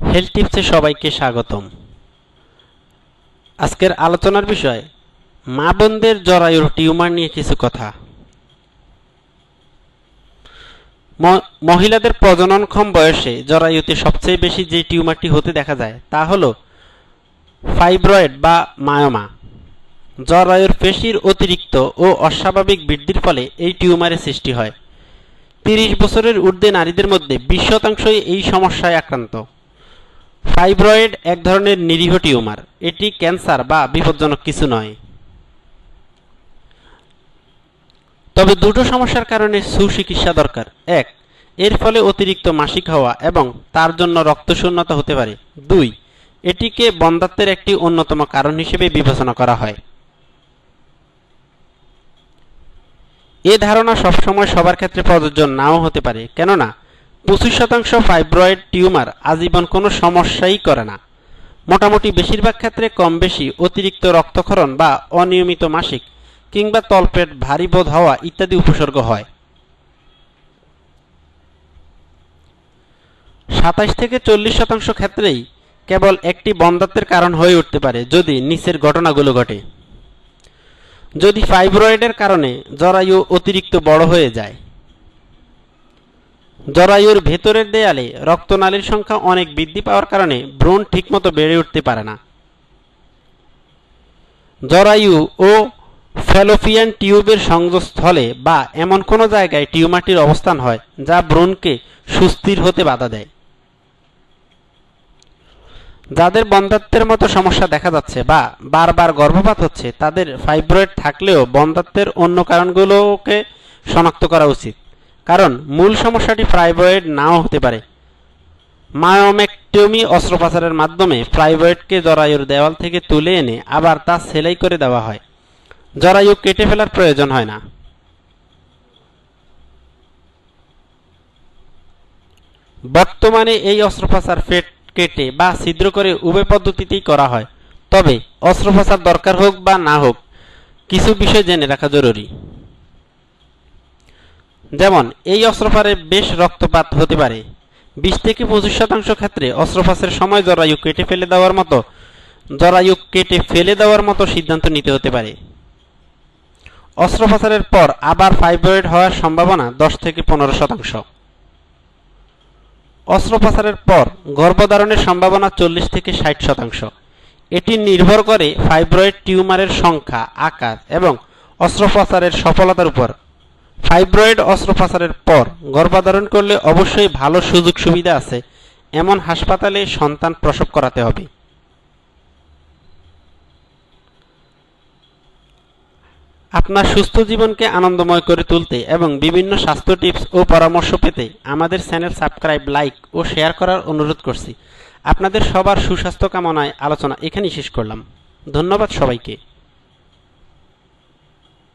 Health টিপসে সবাইকে স্বাগতম। আজকের আলোচনার বিষয়, মা বোনদের জরায়ুর টিউমার নিয়ে কিছু কথা। মহিলাদের প্রজননক্ষম বয়সে জরায়ুতে সবচেয়ে বেশি যে টিউমারটি হতে দেখা যায়, তা হল ফাইব্রয়েড বা মায়োমা। জরায়ুর পেশির অতিরিক্ত ও অস্বাভাবিক বৃদ্ধির ফলে এই টিউমারের সৃষ্টি হয়। তিরিশ বছরের ঊর্ধ্বে নারীদের মধ্যে বিশ শতাংশই এই সমস্যায় আক্রান্ত। ফাইব্রয়েড এক ধরনের নিরীহ টিউমার। এটি ক্যান্সার বা বিপজ্জনক কিছু নয়। তবে দুটো সমস্যার কারণে সুচিকিৎসা দরকার। এক, এর ফলে অতিরিক্ত মাসিক হওয়া এবং তার জন্য রক্তশূন্যতা হতে পারে। দুই, এটিকে বন্ধাত্বের একটি অন্যতম কারণ হিসেবে বিবেচনা করা হয়। এ ধারণা সবসময় সবার ক্ষেত্রে প্রযোজ্য নাও হতে পারে। কেননা পঁচিশ শতাংশ ফাইব্রয়েড টিউমার আজীবন কোনো সমস্যাই করে না। মোটামুটি বেশিরভাগ ক্ষেত্রে কম বেশি অতিরিক্ত রক্তক্ষরণ বা অনিয়মিত মাসিক কিংবা তলপেট ভারী বোধ হওয়া ইত্যাদি উপসর্গ হয়। সাতাশ থেকে চল্লিশ শতাংশ ক্ষেত্রেই কেবল একটি বন্ধাত্বের কারণ হয়ে উঠতে পারে যদি নিচের ঘটনাগুলো ঘটে। যদি ফাইব্রয়েডের কারণে জরায়ু অতিরিক্ত বড় হয়ে যায় জরায়ুর ভেতরের দেয়ালে রক্তনালীর সংখ্যা অনেক বৃদ্ধি পাওয়ার কারণে ভ্রূণ ঠিকমতো বেড়ে উঠতে পারে না। জরায়ু ও ফ্যালোপিয়ান টিউবের সংযোগস্থলে বা এমন কোনো জায়গায় টিউমারটির অবস্থান হয় যা ভ্রূণকে সুস্থির হতে বাধা দেয়। যাদের বন্ধাত্বের মতো সমস্যা দেখা যাচ্ছে বা বারবার গর্ভপাত হচ্ছে, তাদের ফাইব্রয়েড থাকলেও বন্ধাত্বের অন্য কারণগুলোকে শনাক্ত করা উচিত। কারণ মূল সমস্যাটি ফাইব্রয়েড নাও হতে পারে। মায়োমেকটমি অস্ত্রোপচারের মাধ্যমে ফাইব্রয়েডকে জরায়ুর দেওয়াল থেকে তুলে এনে আবার তা সেলাই করে দেওয়া হয়। জরায়ু কেটে ফেলার প্রয়োজন হয় না। বর্তমানে এই অস্ত্রোপচার পেট কেটে বা ছিদ্র করে উভয় পদ্ধতিতেই করা হয়। তবে অস্ত্রোপচার দরকার হোক বা না হোক, কিছু বিষয় জেনে রাখা জরুরি। যেমন, এই অস্ত্রোপচারে বেশ রক্তপাত হতে পারে। বিশ থেকে পঁচিশ শতাংশ ক্ষেত্রে অস্ত্রোপচারের সময় জরায়ু কেটে ফেলে দেওয়ার মতো, জরায়ু কেটে ফেলে দেওয়ার মতো সিদ্ধান্ত নিতে হতে পারে। অস্ত্রোপচারের পর আবার ফাইব্রয়েড হওয়ার সম্ভাবনা দশ থেকে পনেরো শতাংশ। অস্ত্রোপচারের পর গর্ভধারণের সম্ভাবনা চল্লিশ থেকে ষাট শতাংশ। এটি নির্ভর করে ফাইব্রয়েড টিউমারের সংখ্যা, আকার এবং অস্ত্রোপচারের সফলতার উপর। ফাইব্রয়েড অস্ত্রোপচারের পর গর্ভধারণ করলে অবশ্যই ভালো সুযোগ সুবিধা আছে। এমন হাসপাতালে সন্তান প্রসব করাতে হবে। আপনার সুস্থ জীবনকে আনন্দময় করে তুলতে এবং বিভিন্ন স্বাস্থ্য টিপস ও পরামর্শ পেতে আমাদের চ্যানেল সাবস্ক্রাইব, লাইক ও শেয়ার করার অনুরোধ করছি। আপনাদের সবার সুস্বাস্থ্য কামনায় আলোচনা এখানেই শেষ করলাম। ধন্যবাদ সবাইকে।